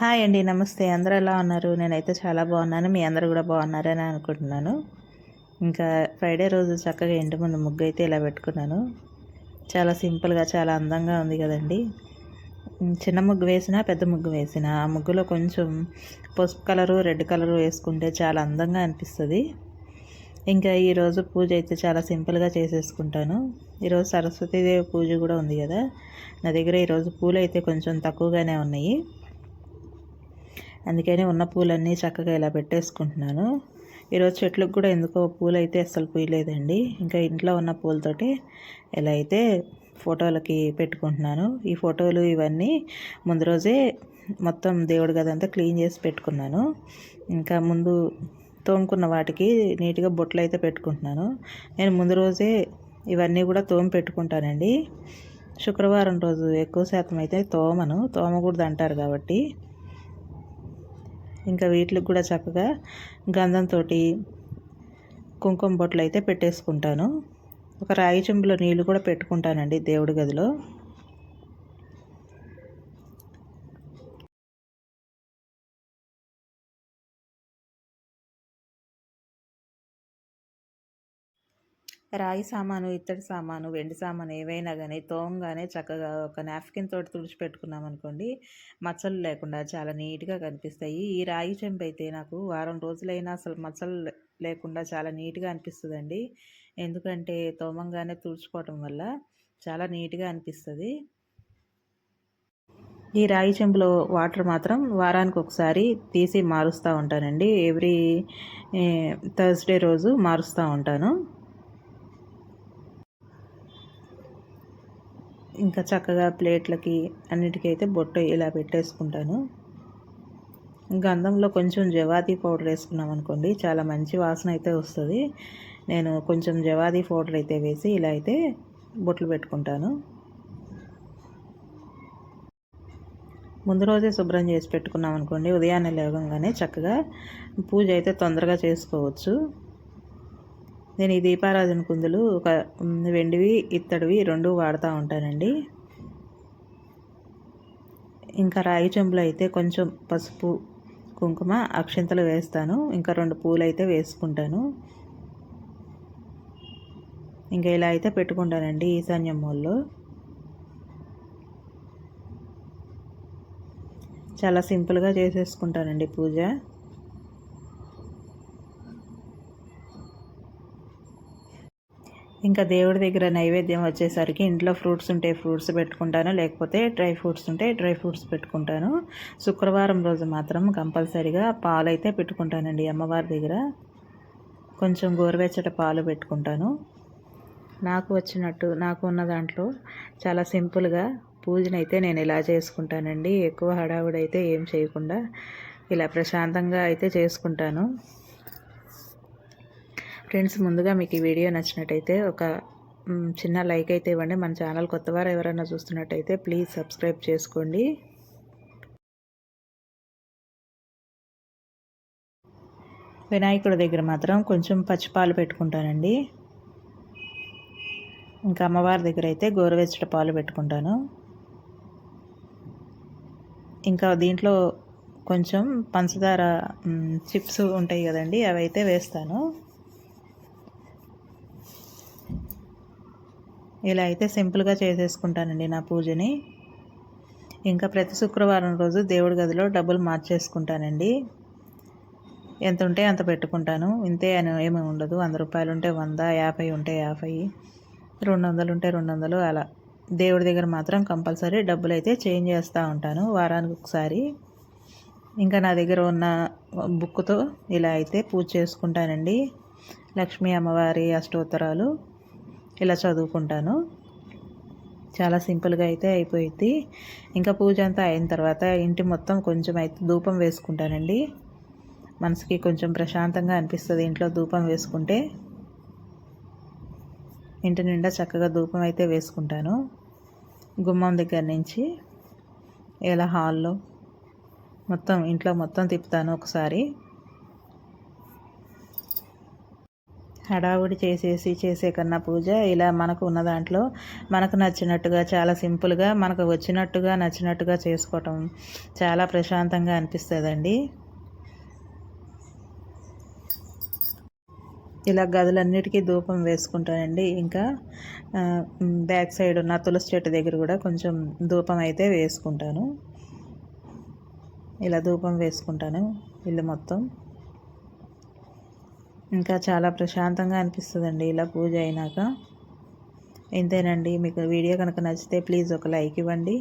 Hi అండి నమస్తే. అందరూ ఎలా ఉన్నారు? నేనైతే చాలా బాగున్నాను. మీ అందరూ కూడా బాగున్నారని అనుకుంటున్నాను. ఇంకా ఫ్రైడే రోజు చక్కగా ఇంటి ముందు ముగ్గు అయితే ఇలా పెట్టుకున్నాను. చాలా సింపుల్గా చాలా అందంగా ఉంది కదండి. చిన్న ముగ్గు వేసినా పెద్ద ముగ్గు వేసినా ఆ ముగ్గులో కొంచెం పసుపు కలరు రెడ్ కలరు వేసుకుంటే చాలా అందంగా అనిపిస్తుంది. ఇంకా ఈరోజు పూజ అయితే చాలా సింపుల్గా చేసేసుకుంటాను. ఈరోజు సరస్వతీదేవి పూజ కూడా ఉంది కదా. నా దగ్గర ఈరోజు పూలు అయితే కొంచెం తక్కువగానే ఉన్నాయి. అందుకని ఉన్న పూలన్నీ చక్కగా ఇలా పెట్టేసుకుంటున్నాను. ఈరోజు చెట్లకు కూడా ఎందుకో పూలు అయితే అస్సలు పూయలేదండి. ఇంకా ఇంట్లో ఉన్న పూలతోటి ఇలా అయితే ఫోటోలకి పెట్టుకుంటున్నాను. ఈ ఫోటోలు ఇవన్నీ ముందు రోజే మొత్తం దేవుడి గదంతా క్లీన్ చేసి పెట్టుకున్నాను. ఇంకా ముందు తోముకున్న వాటికి నీట్గా బొట్లు అయితే పెట్టుకుంటున్నాను. నేను ముందు రోజే ఇవన్నీ కూడా తోము పెట్టుకుంటానండి. శుక్రవారం రోజు ఎక్కువ శాతం అయితే తోమను. తోమకూడదు అంటారు కాబట్టి. ఇంకా వీటికి కూడా చక్కగా గంధంతో కుంకుమ బొట్లు అయితే పెట్టేసుకుంటాను. ఒక రాగి చెంబులో నీళ్ళు కూడా పెట్టుకుంటానండి దేవుడి గదిలో. రాయి సామాను ఇత్తడి సామాను వెండి సామాను ఏవైనా కానీ తోంగానే చక్కగా ఒక నాప్కిన్ తోటి తుడిచిపెట్టుకున్నాం అనుకోండి మచ్చలు లేకుండా చాలా నీట్గా కనిపిస్తాయి. ఈ రాయి చెంపు అయితే నాకు వారం రోజులైనా అసలు మచ్చలు లేకుండా చాలా నీట్గా అనిపిస్తుందండి. ఎందుకంటే తోమంగానే తుడుచుకోవటం వల్ల చాలా నీట్గా అనిపిస్తుంది. ఈ రాయి చెంబులో వాటర్ మాత్రం వారానికి ఒకసారి తీసి మారుస్తూ ఉంటానండి. ఎవ్రీ థర్స్డే రోజు మారుస్తూ ఉంటాను. ఇంకా చక్కగా ప్లేట్లకి అన్నిటికైతే బొట్టు ఇలా పెట్టేసుకుంటాను. గంధంలో కొంచెం జవాదీ పౌడర్ వేసుకున్నాం అనుకోండి చాలా మంచి వాసన అయితే వస్తుంది. నేను కొంచెం జవాదీ పౌడర్ అయితే వేసి ఇలా అయితే బొట్లు పెట్టుకుంటాను. ముందు రోజే శుభ్రం చేసి పెట్టుకున్నాం అనుకోండి ఉదయాన్నే లేవగానే చక్కగా పూజ అయితే తొందరగా చేసుకోవచ్చు. నేను ఈ దీపారాధన కుందులు ఒక వెండివి ఇత్తడివి రెండు వాడుతూ ఉంటానండి. ఇంకా రాయి చెంబులు అయితే కొంచెం పసుపు కుంకుమ అక్షంతలు వేస్తాను. ఇంకా రెండు పూలు అయితే వేసుకుంటాను. ఇంకా ఇలా అయితే పెట్టుకుంటానండి ఈశాన్యం మూల్లో. చాలా సింపుల్గా చేసేసుకుంటానండి పూజ. ఇంకా దేవుడి దగ్గర నైవేద్యం వచ్చేసరికి ఇంట్లో ఫ్రూట్స్ ఉంటే ఫ్రూట్స్ పెట్టుకుంటాను లేకపోతే డ్రై ఫ్రూట్స్ ఉంటే డ్రై ఫ్రూట్స్ పెట్టుకుంటాను. శుక్రవారం రోజు మాత్రం కంపల్సరీగా పాలు అయితే పెట్టుకుంటానండి అమ్మవారి దగ్గర. కొంచెం గోరువెచ్చట పాలు పెట్టుకుంటాను. నాకు వచ్చినట్టు నాకు ఉన్న దాంట్లో చాలా సింపుల్గా పూజనైతే నేను ఇలా చేసుకుంటానండి. ఎక్కువ హడావుడైతే ఏం చేయకుండా ఇలా ప్రశాంతంగా అయితే చేసుకుంటాను. ఫ్రెండ్స్ ముందుగా మీకు ఈ వీడియో నచ్చినట్టయితే ఒక చిన్న లైక్ అయితే ఇవ్వండి. మన ఛానల్ కొత్తవారు ఎవరైనా చూస్తున్నట్టయితే ప్లీజ్ సబ్స్క్రైబ్ చేసుకోండి. వినాయకుడి దగ్గర మాత్రం కొంచెం పచ్చిపాలు పెట్టుకుంటానండి. ఇంకా అమ్మవారి దగ్గర అయితే గోరువెచ్చట పాలు పెట్టుకుంటాను. ఇంకా దీంట్లో కొంచెం పంచదార చిప్స్ ఉంటాయి కదండి అవి అయితే వేస్తాను. ఇలా అయితే సింపుల్గా చేసేసుకుంటానండి నా పూజని. ఇంకా ప్రతి శుక్రవారం రోజు దేవుడి గదిలో డబ్బులు మార్చేసుకుంటానండి. ఎంత ఉంటే అంత పెట్టుకుంటాను. ఇంతే అని ఏమీ ఉండదు. వంద రూపాయలు ఉంటే వంద యాభై ఉంటే యాభై రెండు వందలు ఉంటే రెండు వందలు అలా. దేవుడి దగ్గర మాత్రం కంపల్సరీ డబ్బులు అయితే చేంజ్ చేస్తూ ఉంటాను వారానికి ఒకసారి. ఇంకా నా దగ్గర ఉన్న బుక్తో ఇలా అయితే పూజ చేసుకుంటానండి. లక్ష్మీ అమ్మవారి అష్టోత్తరాలు. ఇలా చదువుకుంటాను. చాలా సింపుల్గా అయితే అయిపోయింది ఇంకా పూజ అంతా అయిన తర్వాత ఇంటి మొత్తం కొంచెం అయితే ధూపం వేసుకుంటానండి. మనసుకి కొంచెం ప్రశాంతంగా అనిపిస్తుంది ఇంట్లో ధూపం వేసుకుంటే. ఇంటి నిండా చక్కగా ధూపం అయితే వేసుకుంటాను. గుమ్మం దగ్గర నుంచి ఇలా హాల్లో మొత్తం ఇంట్లో మొత్తం తిప్పుతాను ఒకసారి. హడావుడి చేసేసి చేసే కన్నా పూజ ఇలా మనకు ఉన్న దాంట్లో మనకు నచ్చినట్టుగా చాలా సింపుల్గా మనకు వచ్చినట్టుగా నచ్చినట్టుగా చేసుకోవటం చాలా ప్రశాంతంగా అనిపిస్తుందండి. ఇలా గదులన్నిటికీ ధూపం వేసుకుంటానండి. ఇంకా బ్యాక్ సైడ్ ఉన్న తులసి చెట్టు దగ్గర కూడా కొంచెం ధూపం అయితే వేసుకుంటాను. ఇలా ధూపం వేసుకుంటాను ఇల్లు మొత్తం. ఇంకా చాలా ప్రశాంతంగా అనిపిస్తుందండి ఇలా పూజ అయినాక. ఇంతేనండి మీకు వీడియో కనుక నచ్చితే ప్లీజ్ ఒక లైక్ ఇవ్వండి.